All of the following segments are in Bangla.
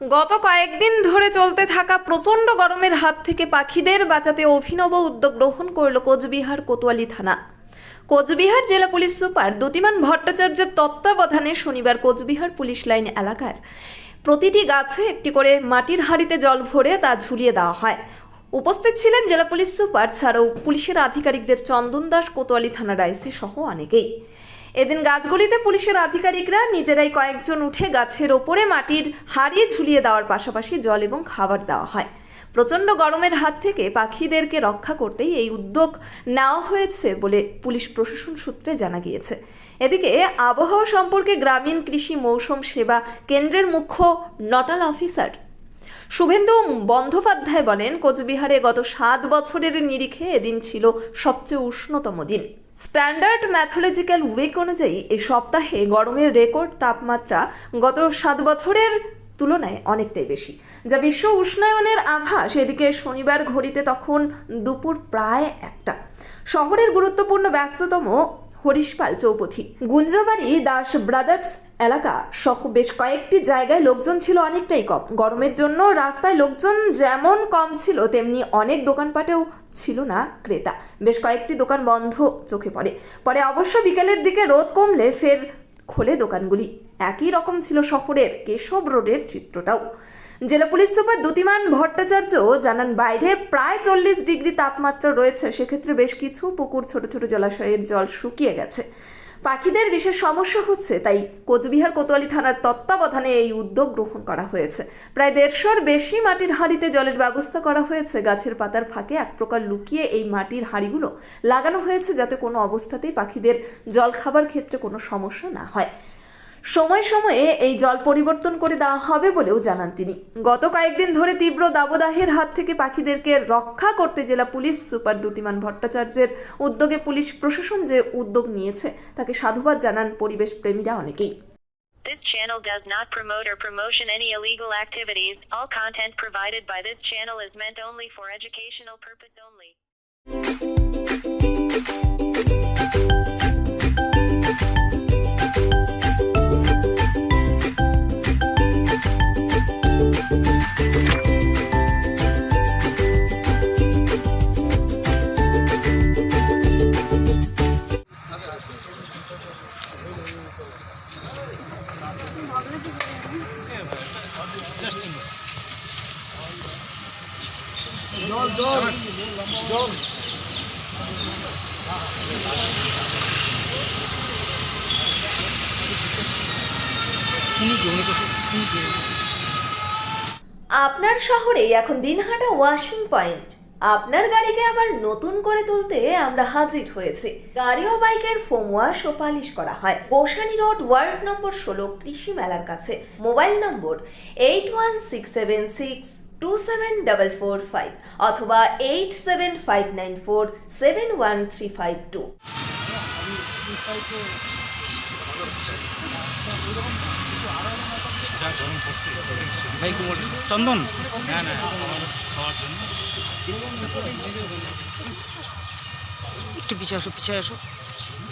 গত কয়েকদিন ধরে চলতে থাকা প্রচণ্ড গরমের হাত থেকে পাখিদের বাঁচাতে অভিনব উদ্যোগ গ্রহণ করল কোচবিহার কোতোয়ালি থানা। কোচবিহার জেলা পুলিশ সুপার দ্যুতিমান ভট্টাচার্যের তত্ত্বাবধানে শনিবার কোচবিহার পুলিশ লাইন এলাকার প্রতিটি গাছে একটি করে মাটির হাঁড়িতে জল ভরে তা ঝুলিয়ে দেওয়া হয়। উপস্থিত ছিলেন জেলা পুলিশ সুপার ছাড়াও পুলিশের আধিকারিকদের চন্দন দাস কোতোয়ালি থানার আইসি সহ অনেকেই। এদিন গাছগুলিতে পুলিশের আধিকারিকরা নিজেরাই কয়েকজন উঠে গাছের ওপরে মাটির হাড়ি ঝুলিয়ে দেওয়ার পাশাপাশি জল এবং খাবার দেওয়া হয়। প্রচণ্ড গরমের হাত থেকে পাখিদেরকে রক্ষা করতেই এই উদ্যোগ নেওয়া হয়েছে বলে পুলিশ প্রশাসন সূত্রে জানা গিয়েছে। এদিকে আবহাওয়া সম্পর্কে গ্রামীণ কৃষি মৌসুম সেবা কেন্দ্রের মুখ্য নটাল অফিসার শুভেন্দু বন্দ্যোপাধ্যায় বলেন, কোচবিহারে গত সাত বছরের নিরিখে এদিন ছিল সবচেয়ে উষ্ণতম দিন। স্ট্যান্ডার্ড ম্যাথোলজিক্যাল উইক অনুযায়ী এ সপ্তাহে গরমের রেকর্ড তাপমাত্রা গত সাত বছরের তুলনায় অনেকটাই বেশি। যা বিশ্ব উষ্ণায়নের আভাস এদিকে শনিবার ঘড়িতে তখন দুপুর প্রায় একটা। শহরের গুরুত্বপূর্ণ ব্যস্ততম হরিশপাল চৌপথি। গুঞ্জবাড়ি দাস ব্রাদার্স এলাকা সহ বেশ কয়েকটি জায়গায় লোকজন ছিল অনেকটাই কম। গরমের জন্য রাস্তায় লোকজন যেমন কম ছিল, তেমনি অনেক দোকানপাটেও ছিল না ক্রেতা। বেশ কয়েকটি দোকান বন্ধ চোখে পড়ে। পরে অবশ্য বিকেলের দিকে রোদ কমলে ফের খোলে দোকানগুলি। একই রকম ছিল শহরের কেশব রোডের চিত্রটাও। জেলা পুলিশ সুপার দ্যুতিমান ভট্টাচার্য জানান, বাইরে প্রায় চল্লিশ ডিগ্রি তাপমাত্রা রয়েছে, সেক্ষেত্রে বেশ কিছু পুকুর ছোট ছোট জলাশয়ের জল শুকিয়ে গেছে। পাখিদের বিশেষ সমস্যা হচ্ছে, তাই কোচবিহার কোতোয়ালি থানার তত্ত্বাবধানে এই উদ্যোগ গ্রহণ করা হয়েছে। প্রায় দেড়শোর বেশি মাটির হাঁড়িতে জলের ব্যবস্থা করা হয়েছে। গাছের পাতার ফাঁকে এক প্রকার লুকিয়ে এই মাটির হাঁড়িগুলো লাগানো হয়েছে যাতে কোনো অবস্থাতেই পাখিদের জল খাবার ক্ষেত্রে কোনো সমস্যা না হয়। সময় সময়ে এই জল পরিবর্তন করে দেওয়া হবে বলেও জানান তিনি গত কয়েকদিন ধরে তীব্র দাবদাহের হাত থেকে পাখিদেরকে রক্ষা করতে জেলা পুলিশ, সুপার দ্যুতিমান ভট্টাচার্যের উদ্যোগে পুলিশ প্রশাসন যে উদ্যোগ নিয়েছে, তাকে সাধুবাদ জানান পরিবেশ প্রেমীরা অনেকেই This channel does not promote or promotion any illegal activities. All content provided by this channel is meant only for educational purpose only. আপনার শহরে এখন দিন দিনহাটা ওয়াশিং পয়েন্ট আপনার গাড়িকে আবার নতুন করে তুলতে আমরা হাজির হয়েছি। গাড়ি ও বাইকের ফোম ওয়াশ ও পালিশ করা হয়। গোসানি রোড, ওয়ার্ড নম্বর ষোলো, কৃষি মেলার কাছে। Mobile number eight one six seven six two seven double four five অথবা eight seven five nine four seven one three five two চন্দন? না না খাওয়ার জন্য। একটু পিছিয়ে আসো পিছিয়ে আসো।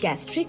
gastric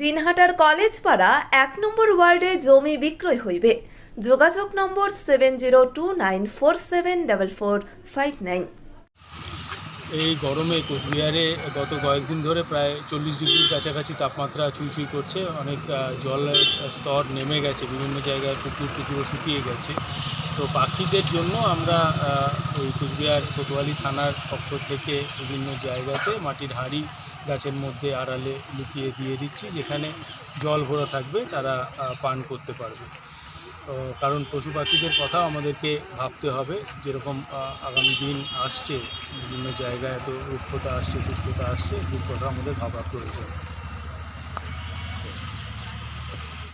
দিনহাটার কলেজ পাড়া এক নম্বর ওয়ার্ডে জমি বিক্রয় হইবে। যোগাযোগ নম্বর seven zero two nine four seven double four five nine. এই গরমে কোচবিহারে গত কয়েকদিন ধরে প্রায় চল্লিশ ডিগ্রির কাছাকাছি তাপমাত্রা ছুঁই ছুঁই করছে। অনেক জলের স্তর নেমে গেছে, বিভিন্ন জায়গায় পুকুর টুকুরও শুকিয়ে গেছে। তো পাখিদের জন্য আমরা ওই কোচবিহার কোতোয়ালি থানার পক্ষ থেকে বিভিন্ন জায়গাতে মাটির হাঁড়ি গাছের মধ্যে আড়ালে লুকিয়ে দিয়ে দিচ্ছি, যেখানে জল ভরা থাকবে তারা পান করতে পারবে। কারণ পশু পাখিদের কথাও আমাদেরকে ভাবতে হবে, যেরকম আগামী দিন আসছে, বিভিন্ন জায়গায় এত রুক্ষতা আসছে, শুষ্কতা আসছে কথা আমাদের ভাবা প্রয়োজন।